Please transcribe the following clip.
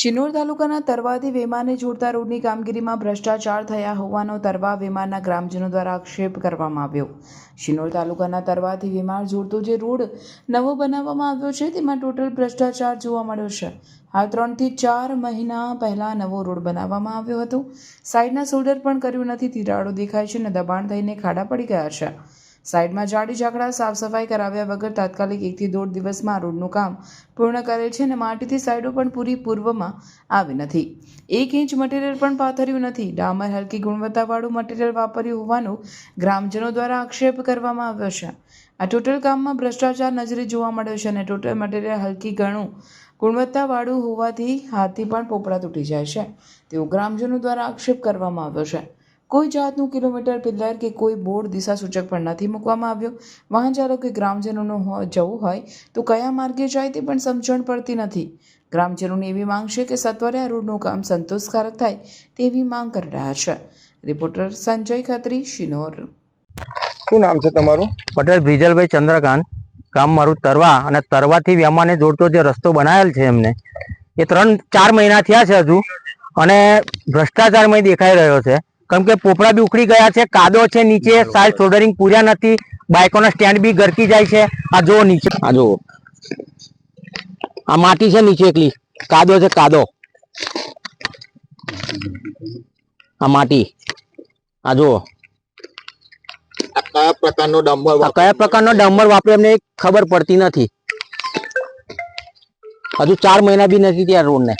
શિનોર તાલુકાના તરવાથી વેમાને જોડતા રોડની કામગીરીમાં ભ્રષ્ટાચાર થયા હોવાનો તરવા વેમાના ગ્રામજનો દ્વારા આક્ષેપ કરવામાં આવ્યો. શિનોર તાલુકાના તરવાથી વેમાર જોડતો જે રોડ નવો બનાવવામાં આવ્યો છે, તેમાં ટોટલ ભ્રષ્ટાચાર જોવા મળ્યો છે. હાલ ત્રણથી ચાર મહિના પહેલાં નવો રોડ બનાવવામાં આવ્યો હતો. સાઈડના સોલ્ડર પણ કર્યું નથી, તિરાડો દેખાય છે અને દબાણ થઈને ખાડા પડી ગયા છે. સાઈડમાં જાડી ઝાકડા સાફ સફાઈ કરાવ્યા વગર તાત્કાલિક એકથી દોઢ દિવસમાં રોડનું કામ પૂર્ણ કરેલ છે અને માટીથી સાઈડો પણ પૂરી પૂર્વમાં આવી નથી. એક ઇંચ મટીરિયલ પણ પાથર્યું નથી. ડામર હલકી ગુણવત્તાવાળું મટીરિયલ વાપર્યું હોવાનું ગ્રામજનો દ્વારા આક્ષેપ કરવામાં આવ્યો છે. આ ટોટલ કામમાં ભ્રષ્ટાચાર નજરે જોવા મળ્યો છે અને ટોટલ મટીરિયલ હલકી ઘણું ગુણવત્તાવાળું હોવાથી હાથથી પણ પોપડા તૂટી જાય છે. તેવો ગ્રામજનો દ્વારા આક્ષેપ કરવામાં આવ્યો છે. કોઈ જાતનું કિલોમીટર પિલ્લર કે કોઈ બોર્ડ દિશા સૂચક પણ નથી મૂકવામાં આવ્યો. વાહન ચાલકે ગ્રામજનોનું જવું હોય તો કયા માર્ગે જાય તે પણ સમજણ પડતી નથી. ગ્રામજનોની એવી માંગ છે કે સત્વરે આ રોડનું કામ સંતોષકારક થાય તેવી માંગ કરી રહ્યા છે. રિપોર્ટર સંજય ખત્રી શિનોર. શું નામ છે તમારું? પટેલ બ્રિજલભાઈ ચંદ્રકાંત. ગામ મારું તરવા અને તરવાથી વ્યામાને જોડતો જે રસ્તો બનાવેલ છે એમને એ ત્રણ ચાર મહિના થયા છે હજુ અને ભ્રષ્ટાચારમય દેખાઈ રહ્યો છે. કેમ કે પોપડા બી ઉખડી ગયા છે કાદો છે નીચે સાઈડ સોલ્ડરિંગ પૂર્યા નથી બાઇકોના સ્ટેન્ડ બી ગરકી જાય છે. આ જો નીચે. આ જો આ માટી છે નીચે એકલી. કાદો છે કાદો. આ માટી. આ જો કયા પ્રકારનો ડમ્બર કયા પ્રકારનો ડમ્બર વાપરે એમને ખબર પડતી નથી. હજુ ચાર મહિના બી નથી ત્યાં રોડ ને